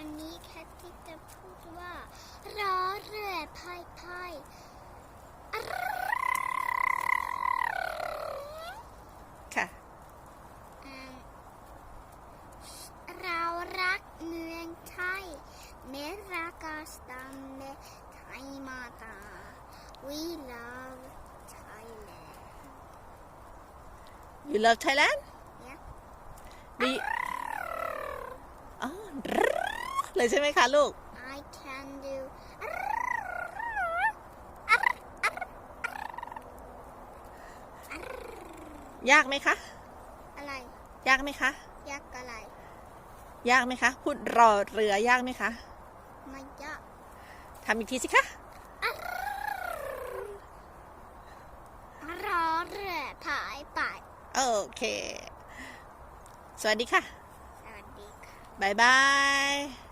วันนี้แคทที่จะพูดว่าร้อเรือพายพายค่ะ เรารักเมืองไทยเมรากาสตัมเมไทยมาตา we love Thailand you love Thailand yeah do you... oh เลยใช่ไหมคะลูก I can do ยากไหมคะ อะไร ยากไหมคะยักษ์อะไร ยากไหมคะ พูดรอเรือยากไหมคะ ไม่ยักษ์ทำอีกทีสิคะรอเรือผายไปโอเค สวัสดีค่ะ สวัสดีค่ะบายบายบ๊ายบาย